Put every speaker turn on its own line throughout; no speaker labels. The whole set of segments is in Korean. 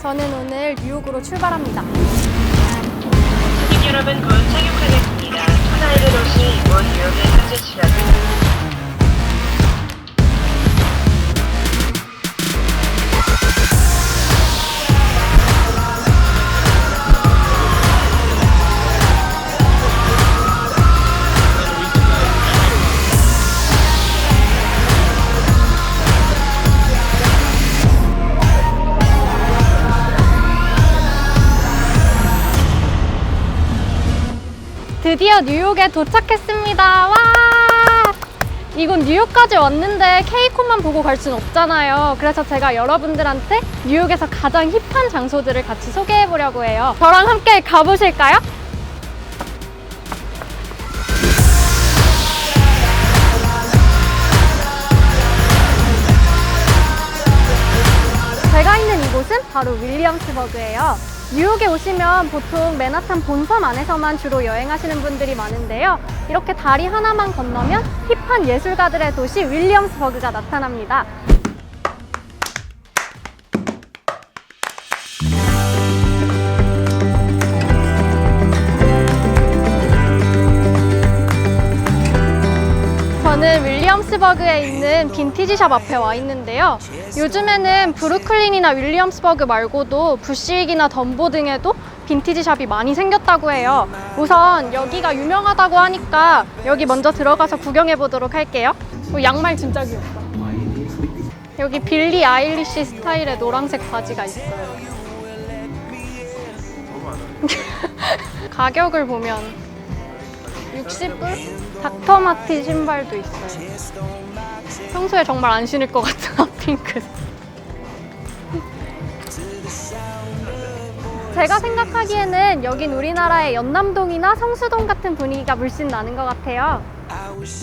저는 오늘 뉴욕으로 출발합니다.
여러분 곧 착륙하겠습니다. 투나일드 도시 이곳 뉴욕의 현재 시각은
뉴욕에 도착했습니다. 와! 이곳 뉴욕까지 왔는데 케이콘만 보고 갈 순 없잖아요. 그래서 제가 여러분들한테 뉴욕에서 가장 힙한 장소들을 같이 소개해 보려고 해요. 저랑 함께 가보실까요? 제가 있는 이곳은 바로 윌리엄스버그예요. 뉴욕에 오시면 보통 맨하탄 본섬 안에서만 주로 여행하시는 분들이 많은데요. 이렇게 다리 하나만 건너면 힙한 예술가들의 도시 윌리엄스버그가 나타납니다. 윌리엄스버그에 있는 빈티지샵 앞에 와 있는데요. 요즘에는 브루클린이나 윌리엄스버그 말고도 부시익이나 덤보 등에도 빈티지샵이 많이 생겼다고 해요. 우선 여기가 유명하다고 하니까 여기 먼저 들어가서 구경해 보도록 할게요. 어, 양말 진짜 귀엽다. 여기 빌리 아일리시 스타일의 노란색 바지가 있어요. 가격을 보면 60불? 닥터 마틴 신발도 있어요. 평소에 정말 안 신을 것 같은 핫핑크. 제가 생각하기에는 여긴 우리나라의 연남동이나 성수동 같은 분위기가 물씬 나는 것 같아요.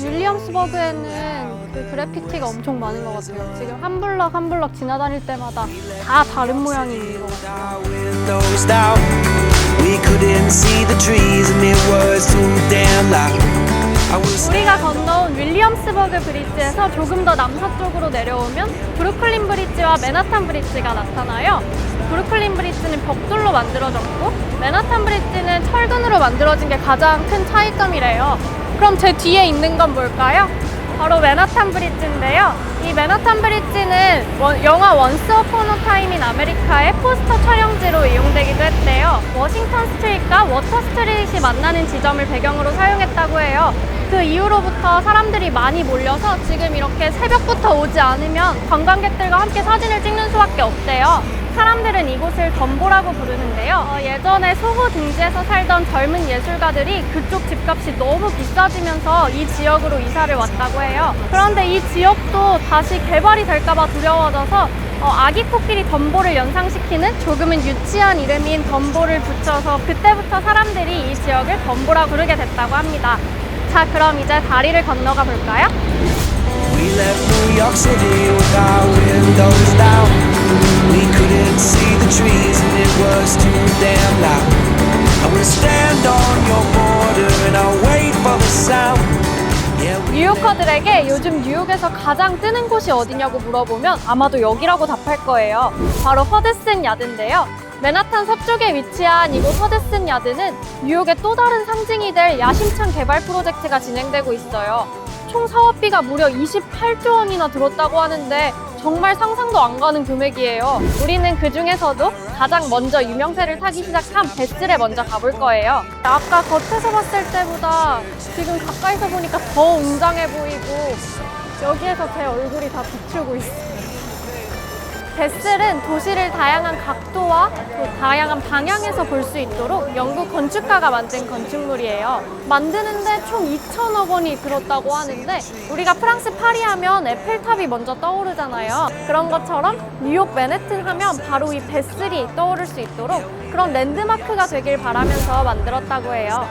윌리엄스버그에는 그 그래피티가 엄청 많은 것 같아요. 지금 한 블럭 한 블럭 지나다닐 때마다 다 다른 모양이 있는 것 같아요. 우리가 건너온 윌리엄스버그 브리지에서 조금 더 남서쪽으로 내려오면 브루클린 브리지와 맨하탄 브리지가 나타나요. 브루클린 브리지는 벽돌로 만들어졌고 맨하탄 브리지는 철근으로 만들어진 게 가장 큰 차이점이래요. 그럼 제 뒤에 있는 건 뭘까요? 바로 맨하탄 브리지인데요. 이 맨하탄 브리지는 원- 영화 원스 어폰 어 타임 인 아메리카의 포스터 촬영지로 이용되기도 했대요. 워싱턴 스트리트과 워터 스트리트이 만나는 지점을 배경으로 사용했다고 해요. 그 이후로부터 사람들이 많이 몰려서 지금 이렇게 새벽부터 오지 않으면 관광객들과 함께 사진을 찍는 수밖에 없대요. 사람들은 이곳을 덤보라고 부르는데요. 어, 예전에 소호 등지에서 살던 젊은 예술가들이 그쪽 집값이 너무 비싸지면서 이 지역으로 이사를 왔다고 해요. 그런데 이 지역도 다시 개발이 될까봐 두려워져서 어, 아기 코끼리 덤보를 연상시키는 조금은 유치한 이름인 덤보를 붙여서 그때부터 사람들이 이 지역을 덤보라 부르게 됐다고 합니다. 자, 그럼 이제 다리를 건너가 볼까요?
We couldn't see the trees and it was too damn loud. I would stand on your border and I'll wait for the sound.
뉴요커들에게 요즘 뉴욕에서 가장 뜨는 곳이 어디냐고 물어보면 아마도 여기라고 답할 거예요. 바로 허드슨 야드인데요. 맨하탄 서쪽에 위치한 이곳 허드슨 야드는 뉴욕의 또 다른 상징이 될 야심찬 개발 프로젝트가 진행되고 있어요. 총 사업비가 무려 28조 원이나 들었다고 하는데 정말 상상도 안 가는 금액이에요. 우리는 그 중에서도 가장 먼저 유명세를 타기 시작한 베슬에 먼저 가볼 거예요. 아까 겉에서 봤을 때보다 지금 가까이서 보니까 더 웅장해 보이고 여기에서 제 얼굴이 다 비추고 있어요. 베슬은 도시를 다양한 각도와 또 다양한 방향에서 볼 수 있도록 영국 건축가가 만든 건축물이에요. 만드는데 총 2천억 원이 들었다고 하는데 우리가 프랑스 파리 하면 에펠탑이 먼저 떠오르잖아요. 그런 것처럼 뉴욕 맨해튼 하면 바로 이 베슬이 떠오를 수 있도록 그런 랜드마크가 되길 바라면서 만들었다고 해요.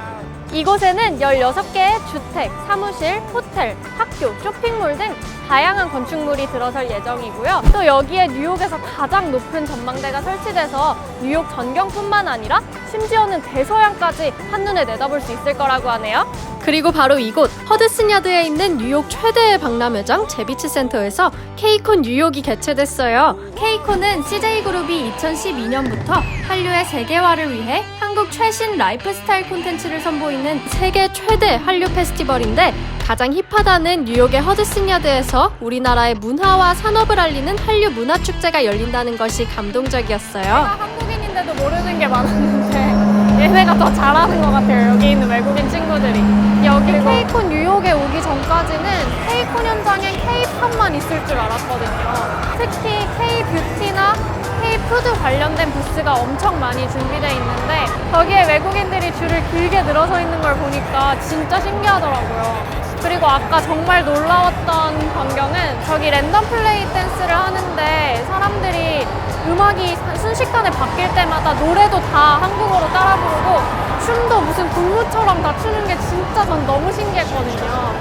이곳에는 16개의 주택, 사무실, 호텔, 학교, 쇼핑몰 등 다양한 건축물이 들어설 예정이고요. 또 여기에 뉴욕에서 가장 높은 전망대가 설치돼서 뉴욕 전경뿐만 아니라 심지어는 대서양까지 한눈에 내다볼 수 있을 거라고 하네요. 그리고 바로 이곳 허드슨 야드에 있는 뉴욕 최대의 박람회장 제비치 센터에서 케이콘 뉴욕이 개최됐어요. 케이콘은 CJ그룹이 2012년부터 한류의 세계화를 위해 한국 최신 라이프스타일 콘텐츠를 선보이는 세계 최대 한류 페스티벌인데 가장 힙하다는 뉴욕의 허드슨 야드에서 우리나라의 문화와 산업을 알리는 한류 문화 축제가 열린다는 것이 감동적이었어요. 한국인인데도 모르는 게 많았는데 얘네가 더 잘하는 것 같아요. 여기 있는 외국인 친구들이. 여기 케이콘 뉴욕에 오기 전까지는 케이콘 현장엔 K-팝만 있을 줄 알았거든요. 특히 K-뷰티나 K-푸드 관련된 부스가 엄청 많이 준비되어 있는데 거기에 외국인들이 줄을 길게 늘어서 있는 걸 보니까 진짜 신기하더라고요. 그리고 아까 정말 놀라웠던 광경은 저기 랜덤 플레이 댄스를 하는데 사람들이 음악이 순식간에 바뀔 때마다 노래도 다 한국어로 따라 부르고 춤도 무슨 군무처럼 다 추는 게 진짜 전 너무 신기했거든요.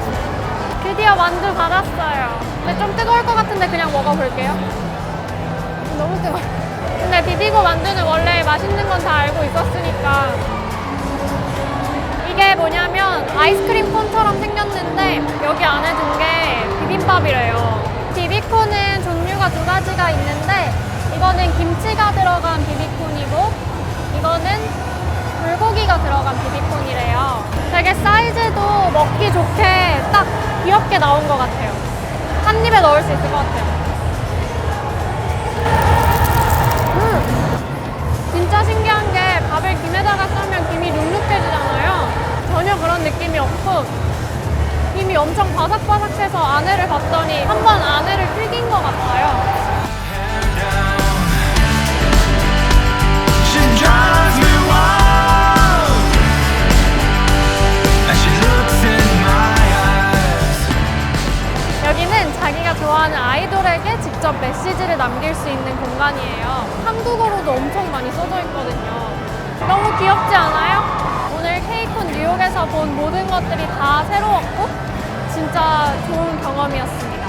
드디어 만두 받았어요. 근데 좀 뜨거울 것 같은데 그냥 먹어볼게요. 너무 뜨거워. 근데 비비고 만두는 원래 맛있는 건 다 알고 있었으니까 이게 뭐냐면 아이스크림 콘처럼 생겼는데 여기 안에 든 게 비빔밥이래요. 비비콘은 종류가 두 가지가 있는데 이거는 김치가 들어간 비비콘이고 이거는 불고기가 들어간 비비콘이래요. 되게 사이즈도 먹기 좋게 딱 귀엽게 나온 것 같아요. 한 입에 넣을 수 있을 것 같아요. 음, 진짜 신기한 게 밥을 김에다가 싸면 김이 눅눅해지잖아요. 전혀 그런 느낌이 없고 김이 엄청 바삭바삭해서 안에를 봤더니 한 번 안에를 튀긴 것 같아요. 여기는 자기가 좋아하는 아이돌에게 직접 메시지를 남길 수 있는 공간이에요. 한국어로도 엄청 많이 써져 있거든요. 너무 귀엽지 않아요? 뉴욕에서 본 모든 것들이 다 새로웠고 진짜 좋은 경험이었습니다.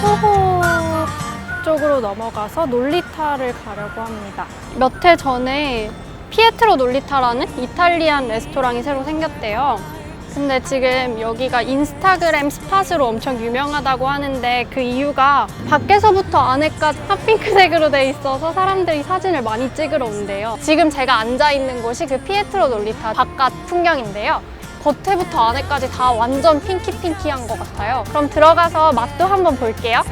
소호 쪽으로 넘어가서 놀리타를 가려고 합니다. 몇 해 전에 피에트로 놀리타라는 이탈리안 레스토랑이 새로 생겼대요. 근데 지금 여기가 인스타그램 스팟으로 엄청 유명하다고 하는데 그 이유가 밖에서부터 안에까지 핫핑크색으로 돼 있어서 사람들이 사진을 많이 찍으러 온대요. 지금 제가 앉아 있는 곳이 그 피에트로 놀리타 바깥 풍경인데요. 겉에부터 안에까지 다 완전 핑키핑키한 것 같아요. 그럼 들어가서 맛도 한번 볼게요.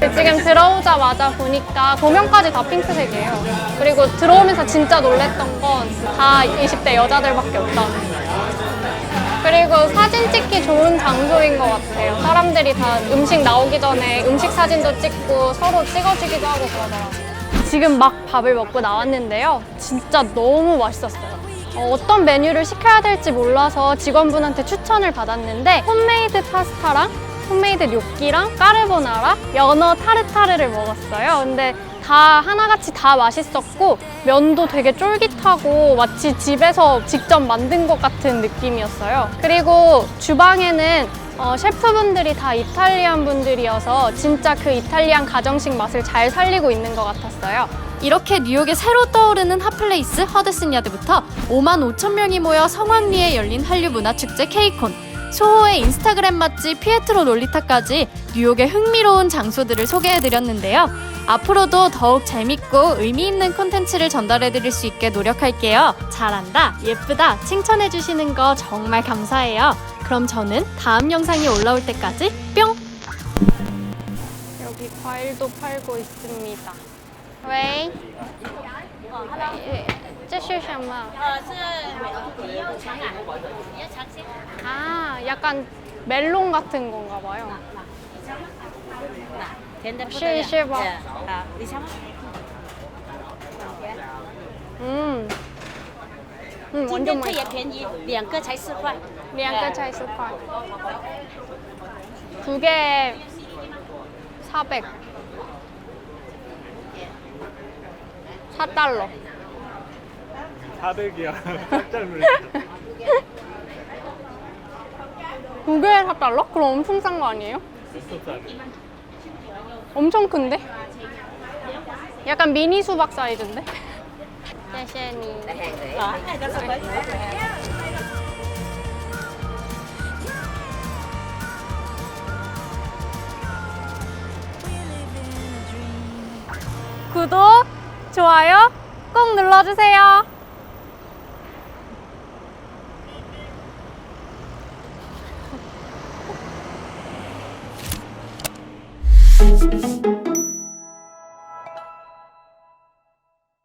지금 들어오자마자 보니까 조명까지 다 핑크색이에요. 그리고 들어오면서 진짜 놀랬던 건 다 20대 여자들밖에 없다는 거. 그리고 사진 찍기 좋은 장소인 것 같아요. 사람들이 다 음식 나오기 전에 음식 사진도 찍고 서로 찍어주기도 하고 그러더라고요. 지금 막 밥을 먹고 나왔는데요. 진짜 너무 맛있었어요. 어, 어떤 메뉴를 시켜야 될지 몰라서 직원분한테 추천을 받았는데 홈메이드 파스타랑 홈메이드 뇨끼랑 까르보나라, 연어 타르타르를 먹었어요. 근데 다 하나같이 다 맛있었고 면도 되게 쫄깃하고 마치 집에서 직접 만든 것 같은 느낌이었어요. 그리고 주방에는 어, 셰프분들이 다 이탈리안 분들이어서 진짜 그 이탈리안 가정식 맛을 잘 살리고 있는 것 같았어요. 이렇게 뉴욕에 새로 떠오르는 핫플레이스 허드슨 야드부터 5만 5천 명이 모여 성황리에 열린 한류 문화 축제 케이콘 소호의 인스타그램 맛집 피에트로 놀리타까지 뉴욕의 흥미로운 장소들을 소개해드렸는데요. 앞으로도 더욱 재밌고 의미 있는 콘텐츠를 전달해드릴 수 있게 노력할게요. 잘한다, 예쁘다, 칭찬해주시는 거 정말 감사해요. 그럼 저는 다음 영상이 올라올 때까지 뿅! 여기 과일도 팔고 있습니다. 왜? 这是什么?
呃，是你要尝啊，你要尝鲜。
아, 약간 멜론 같은 건가 봐요.
甜的不
试
得了
一试吧
对好，你尝吧。
음. 음,
今
완전
天特别
맛있어.
便宜，两个才四块。
리안가 차이 스파. 두 개에 400. 4달러.
400이야. 깜짝 놀랐어.
두 개에 4달러? 그럼 엄청 싼 거 아니에요? 엄청 큰데? 약간 미니 수박 사이즈인데? 샤샤니. 아.
구독, 좋아요 꼭 눌러주세요.